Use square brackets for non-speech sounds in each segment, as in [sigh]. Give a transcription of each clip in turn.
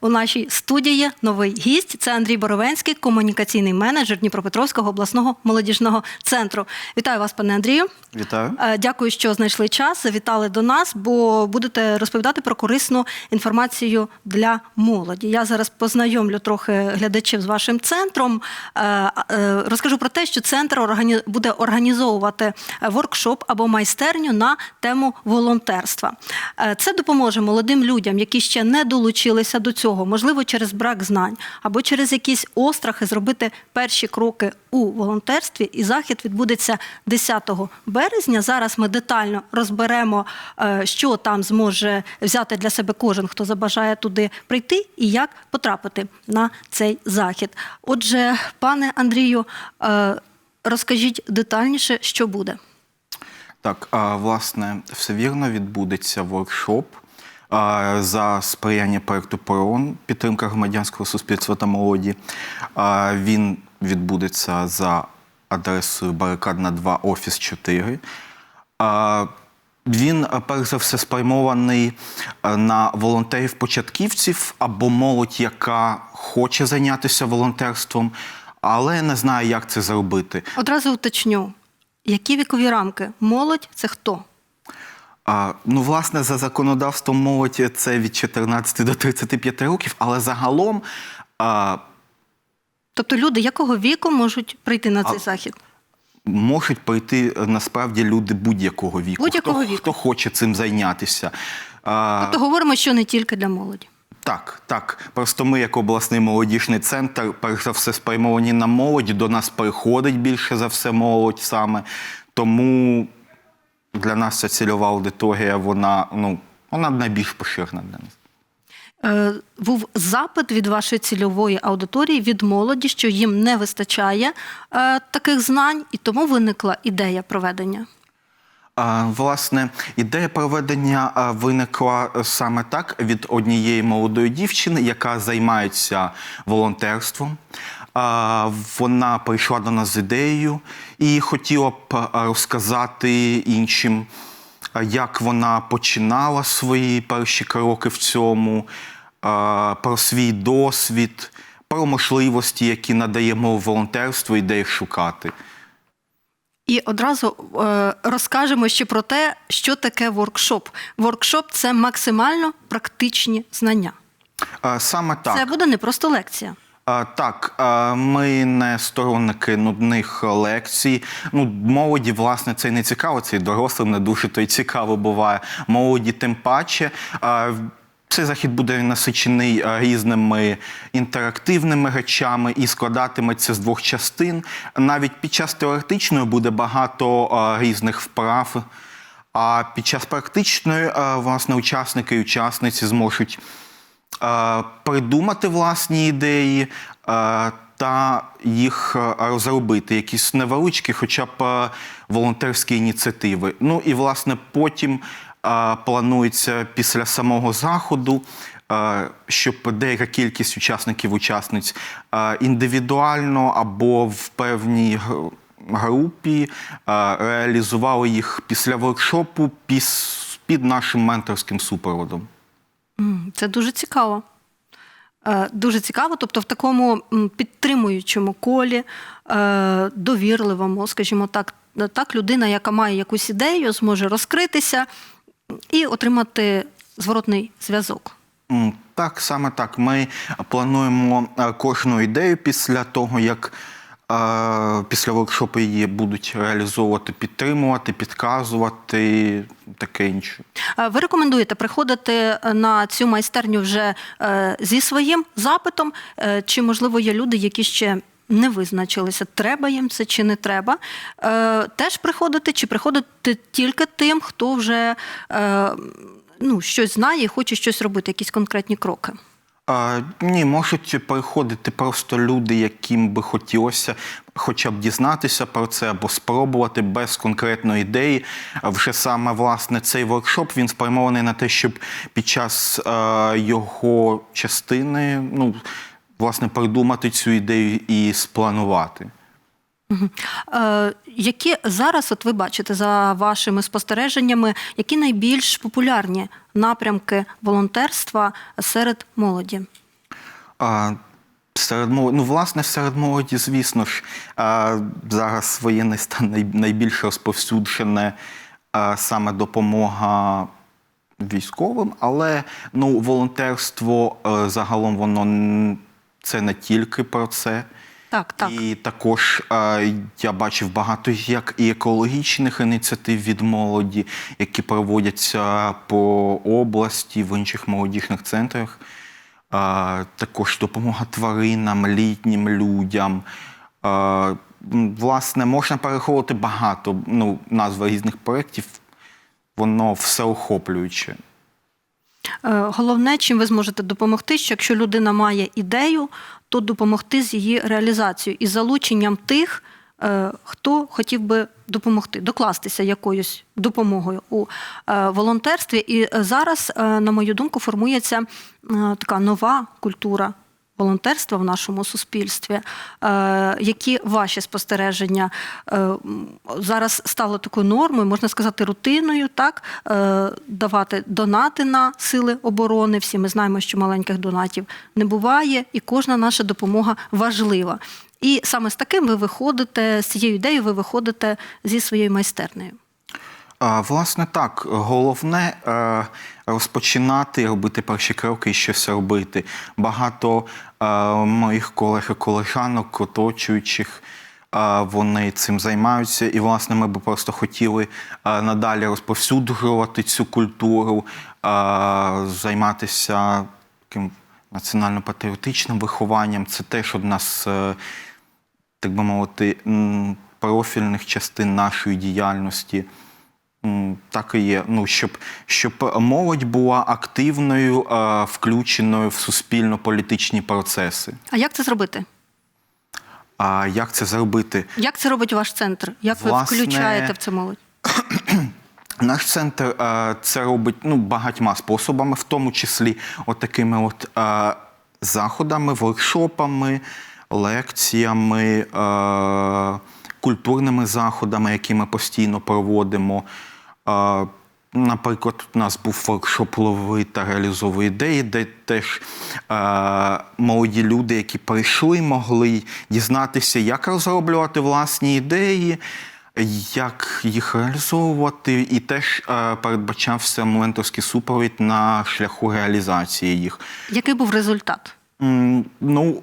У нашій студії новий гість це Андрій Боровенський, комунікаційний менеджер Дніпропетровського обласного молодіжного центру. Вітаю вас, пане Андрію. Вітаю. Е, Дякую, що знайшли час. Завітали до нас, бо будете розповідати про корисну інформацію для молоді. Я зараз познайомлю трохи глядачів з вашим центром. Е, е, Розкажу про те, що центр буде організовувати воркшоп або майстерню на тему волонтерства. Це допоможе молодим людям, які ще не долучилися до цього, можливо, через брак знань або через якісь острахи зробити перші кроки у волонтерстві. І захід відбудеться 10 березня. Зараз ми детально розберемо, е, що там зможе взяти для себе кожен, хто забажає туди прийти, і як потрапити на цей захід. Отже, пане Андрію, е, розкажіть детальніше, що буде. Так, а, власне, все вірно відбудеться воркшоп за сприяння проекту ПРОН, підтримка громадянського суспільства та молоді. Він відбудеться за адресою Барикадна 2, офіс 4. Він, перш за все, спрямований на волонтерів-початківців або молодь, яка хоче зайнятися волонтерством, але не знає, як це зробити. Одразу уточню, які вікові рамки? Молодь це хто? А, ну, власне, за законодавством молодь це від 14 до 35 років, але загалом а, Тобто люди якого віку можуть прийти на цей А- захід? можуть прийти е, насправді люди будь-якого віку. Будь-якого хто, віку. хто хоче цим зайнятися. А, Тобто говоримо, що не тільки для молоді. Так, так. Просто ми, як обласний молодіжний центр, перш за все спрямовані на молодь. До нас приходить більше за все молодь саме. Тому для нас ця цільова аудиторія, вона, ну, вона найбільш поширена для нас. Е, був запит від вашої цільової аудиторії від молоді, що їм не вистачає е, таких знань, і тому виникла ідея проведення. Власне, ідея проведення виникла е, саме так від однієї молодої дівчини, яка займається волонтерством. Вона прийшла до нас з ідеєю і хотіла б розказати іншим, як вона починала свої перші кроки в цьому, про свій досвід, про можливості, які надаємо волонтерство і де їх шукати. І одразу е, розкажемо ще про те, що таке воркшоп. Воркшоп це максимально практичні знання. Саме так. Це буде не просто лекція. Так, ми не сторонники нудних лекцій. Ну, молоді, власне, це й не цікаво, це і дорослим не дуже то й цікаво буває. Молоді тим паче. Цей захід буде насичений різними інтерактивними речами і складатиметься з двох частин. Навіть під час теоретичної буде багато різних вправ. А під час практичної, власне, учасники і учасниці зможуть придумати власні ідеї е, та їх е, розробити, якісь невеличкі, хоча б е, волонтерські ініціативи. Ну і власне потім е, планується після самого заходу. е, Щоб деяка кількість учасників учасниць е, індивідуально або в певній групі е, реалізували їх після воркшопу під нашим менторським супроводом. Це дуже цікаво. Е, Дуже цікаво, тобто в такому підтримуючому колі, е, довірливому, скажімо так, так, людина, яка має якусь ідею, зможе розкритися і отримати зворотний зв'язок. Так, саме так. Ми плануємо е, кожну ідею після того, як після воркшопу її будуть реалізовувати, підтримувати, підказувати, таке інше. Ви рекомендуєте приходити на цю майстерню вже е, зі своїм запитом, е, чи можливо є люди, які ще не визначилися, треба їм це чи не треба. Е, Теж приходити, чи приходити тільки тим, хто вже ну, щось знає і хоче щось робити, якісь конкретні кроки. А, ні, можуть приходити просто люди, яким би хотілося хоча б дізнатися про це або спробувати без конкретної ідеї. Вже саме власне цей воркшоп він спрямований на те, щоб під час е, його частини ну, власне придумати цю ідею і спланувати. Які зараз, от ви бачите, за вашими спостереженнями, які найбільш популярні напрямки волонтерства серед молоді? А, серед ну, власне, серед молоді, звісно ж, зараз воєнний стан найбільш розповсюджене саме допомога військовим, але ну, волонтерство е, загалом воно це не тільки про це. Так, так. І також е, я бачив багато як і екологічних ініціатив від молоді, які проводяться по області в інших молодіжних центрах. Е, також допомога тваринам, літнім людям. Е, власне, можна переховувати багато ну, назви різних проєктів, воно всеохоплююче. Е, Головне, чим ви зможете допомогти, що якщо людина має ідею, то допомогти з її реалізацією і залученням тих, е, хто хотів би допомогти, докластися якоюсь допомогою у е, волонтерстві. І зараз, е, на мою думку, формується така нова культура. Волонтерства в нашому суспільстві, Е, які ваші спостереження е, зараз стало такою нормою, можна сказати, рутиною, так е, давати донати на сили оборони. Всі ми знаємо, що маленьких донатів не буває, і кожна наша допомога важлива. І саме з таким ви виходите, з цією ідеєю ви виходите зі своєю майстернею. Власне, так, головне е, розпочинати, робити перші кроки і щось робити. Багато е, моїх колег і колежанок, оточуючих, е, вони цим займаються. І, власне, ми би просто хотіли надалі розповсюджувати цю культуру, займатися таким національно-патріотичним вихованням. Це теж одна з, так би мовити, профільних частин нашої діяльності. Так і є. Ну, щоб, щоб молодь була активною, е, включеною в суспільно-політичні процеси. А як це зробити? А як це зробити? Як це робить ваш центр? Як ви включаєте в це молодь? [clears throat] Наш центр е, це робить ну, багатьма способами, в тому числі от такими от е, заходами, воркшопами, лекціями, культурними заходами, які ми постійно проводимо. Наприклад, у нас був воркшоп лови та реалізовуй ідеї, де теж е, молоді люди, які прийшли, могли дізнатися, як розроблювати власні ідеї, як їх реалізовувати, і теж е, передбачався менторський супровід на шляху реалізації їх. Який був результат? М, Ну,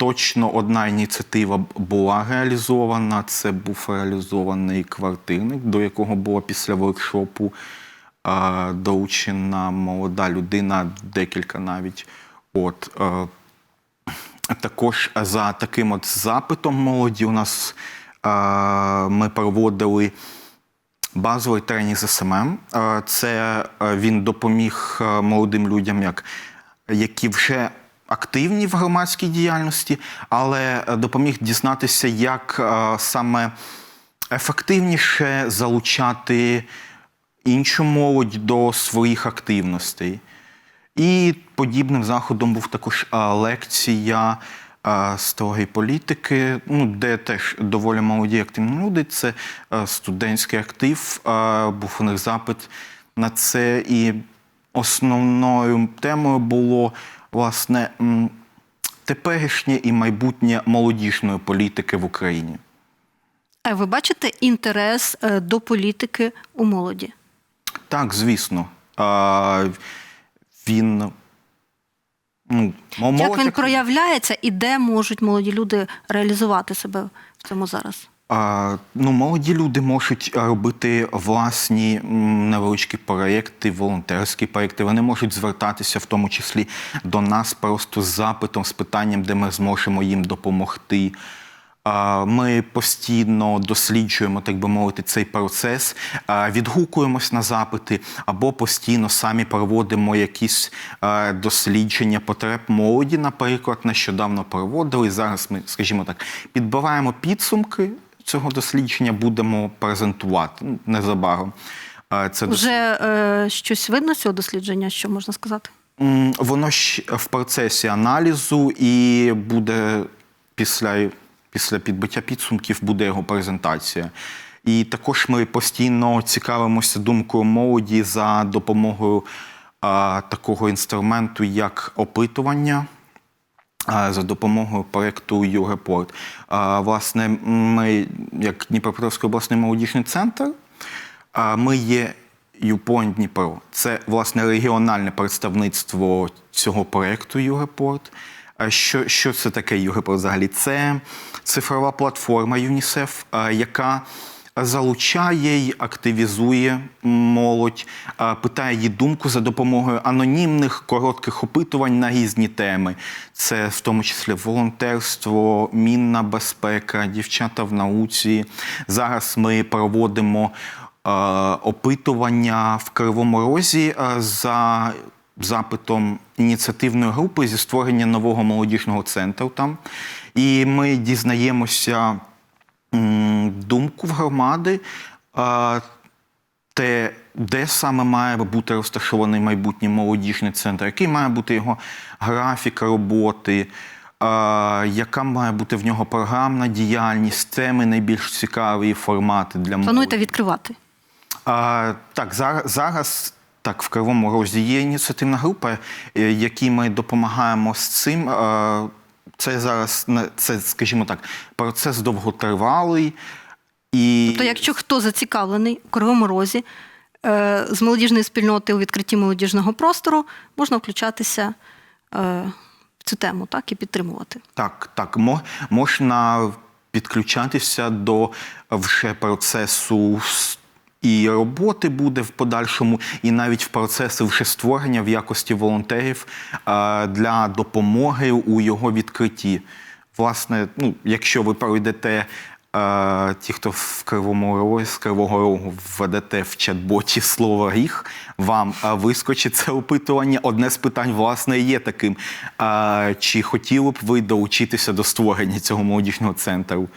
точно одна ініціатива була реалізована. Це був реалізований квартирник, до якого була після воркшопу е, долучена молода людина, декілька навіть. От, е, також за таким от запитом молоді у нас е, ми проводили базовий тренінг з СММ. Е, Це він допоміг молодим людям, як, які вже активні в громадській діяльності, але е, допоміг дізнатися, як е, саме ефективніше залучати іншу молодь до своїх активностей. І подібним заходом був також е, лекція е, строгої політики, ну, де теж доволі молоді активні люди. Це студентський актив, був у них запит на це. І основною темою було власне теперішнє і майбутнє молодіжної політики в Україні. А ви бачите інтерес е, до політики у молоді? Так, звісно. Е, Він. Ну, молодь Як він проявляється і де можуть молоді люди реалізувати себе в цьому зараз? Ну, молоді люди можуть робити власні невеличкі проєкти, волонтерські проєкти. Вони можуть звертатися в тому числі до нас просто з запитом, з питанням, де ми зможемо їм допомогти. Ми постійно досліджуємо, так би мовити, цей процес, відгукуємось на запити або постійно самі проводимо якісь дослідження потреб молоді. Наприклад, нещодавно проводили. Зараз ми, скажімо так, підбиваємо підсумки цього дослідження, будемо презентувати незабаром. Це Вже е, щось видно з цього дослідження, що можна сказати? Воно ще в процесі аналізу і буде після після підбиття підсумків буде його презентація. І також ми постійно цікавимося думкою молоді за допомогою а, такого інструменту, як опитування. За допомогою проєкту «Юрепорт». Власне, ми, як Дніпропетровський обласний молодіжний центр, ми є YouPoint Дніпро. Це власне регіональне представництво цього проєкту «Юрепорт». Що, що це таке «Юрепорт» взагалі? Це цифрова платформа ЮНІСЕФ, яка залучає й активізує молодь, питає її думку за допомогою анонімних коротких опитувань на різні теми. Це в тому числі волонтерство, мінна безпека, дівчата в науці. Зараз ми проводимо опитування в Кривому Розі за запитом ініціативної групи зі створення нового молодіжного центру там. І ми дізнаємося думку в громади, те, де саме має бути розташований майбутній молодіжний центр, який має бути його графік роботи, яка має бути в нього програмна діяльність, теми найбільш цікаві формати для молоді. Плануєте відкривати? А, так, зараз, зараз так, в Кривому Розі є ініціативна група, е, якій ми допомагаємо з цим. А, Це зараз це, скажімо так, процес довготривалий. І Тобто, якщо хто зацікавлений у Кривому Розі е, з молодіжної спільноти у відкритті молодіжного простору, можна включатися е, в цю тему, так і підтримувати. Так, так, можна підключатися до вже процесу і роботи буде в подальшому, і навіть в процеси вже створення в якості волонтерів е, для допомоги у його відкритті. Власне, ну, якщо ви пройдете. е, Ті, хто в Кривому Розі, з Кривого Рогу введете в чат-боті слово ріг, вам е, вискочить це опитування. Одне з питань, власне, є таким. Чи хотіли б ви долучитися до створення цього молодіжного центру?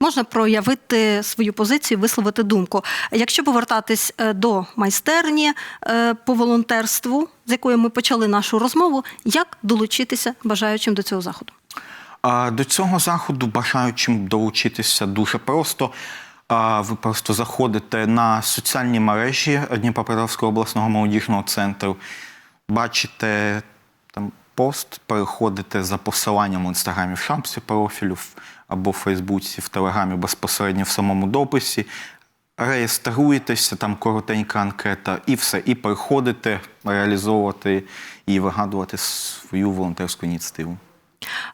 Можна проявити свою позицію, висловити думку. Якщо повертатись е, до майстерні е, по волонтерству, з якої ми почали нашу розмову, як долучитися бажаючим до цього заходу? До цього заходу бажаючим долучитися дуже просто. Ви просто заходите на соціальні мережі Дніпропетровського обласного молодіжного центру, бачите там пост, переходите за посиланням в інстаграмі в шапці профілю або в Фейсбуці, в Телеграмі безпосередньо в самому дописі. Реєструєтеся, там коротенька анкета, і все. І приходите реалізовувати і вигадувати свою волонтерську ініціативу.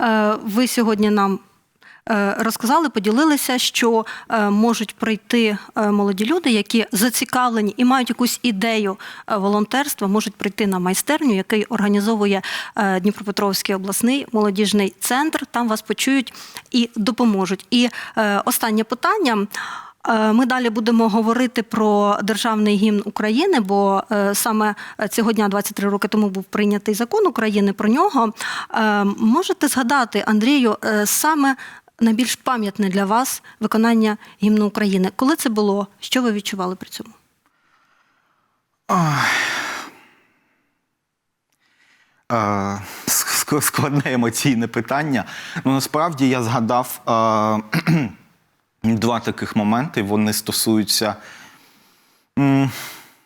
Е, Ви сьогодні нам розказали, поділилися, що е, можуть прийти е, молоді люди, які зацікавлені і мають якусь ідею е, волонтерства, можуть прийти на майстерню, який організовує е, Дніпропетровський обласний молодіжний центр. Там вас почують і допоможуть. І е, останнє питання. Е, Ми далі будемо говорити про державний гімн України, бо е, саме цього дня, 23 роки тому, був прийнятий закон України про нього. Е, Можете згадати, Андрію, е, саме найбільш пам'ятне для вас виконання гімну України? Коли це було? Що ви відчували при цьому? Складне емоційне питання. Ну насправді я згадав е, [clears throat] два таких моменти. Вони стосуються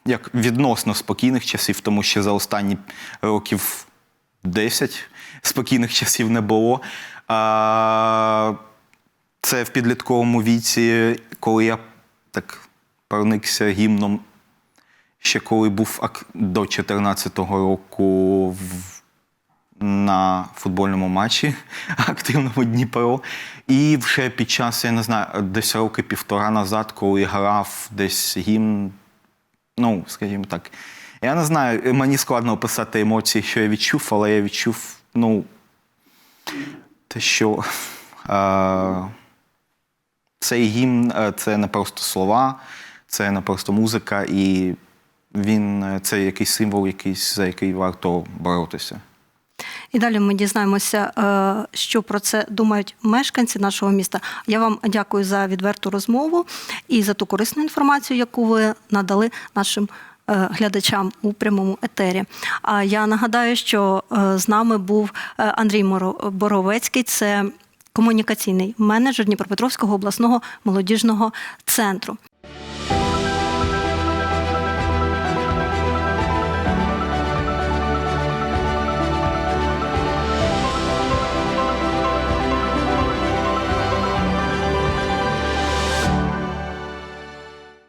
як відносно спокійних часів, тому що за останні років 10 спокійних часів не було. Е, Це в підлітковому віці, коли я так проникся гімном ще коли був до 14-го року в, на футбольному матчі [laughs] активному Дніпро. І вже під час, я не знаю, десь роки півтора назад, коли грав десь гімн, ну, скажімо так, я не знаю, мені складно описати емоції, що я відчув, але я відчув, ну, те, що е, цей гімн е, це не просто слова, це не просто музика, і він е, це якийсь символ, якийсь, за який варто боротися. І далі ми дізнаємося, е, що про це думають мешканці нашого міста. Я вам дякую за відверту розмову і за ту корисну інформацію, яку ви надали нашим е, глядачам у прямому етері. А я нагадаю, що е, з нами був е, Андрій Боровецький, це комунікаційний менеджер Дніпропетровського обласного молодіжного центру.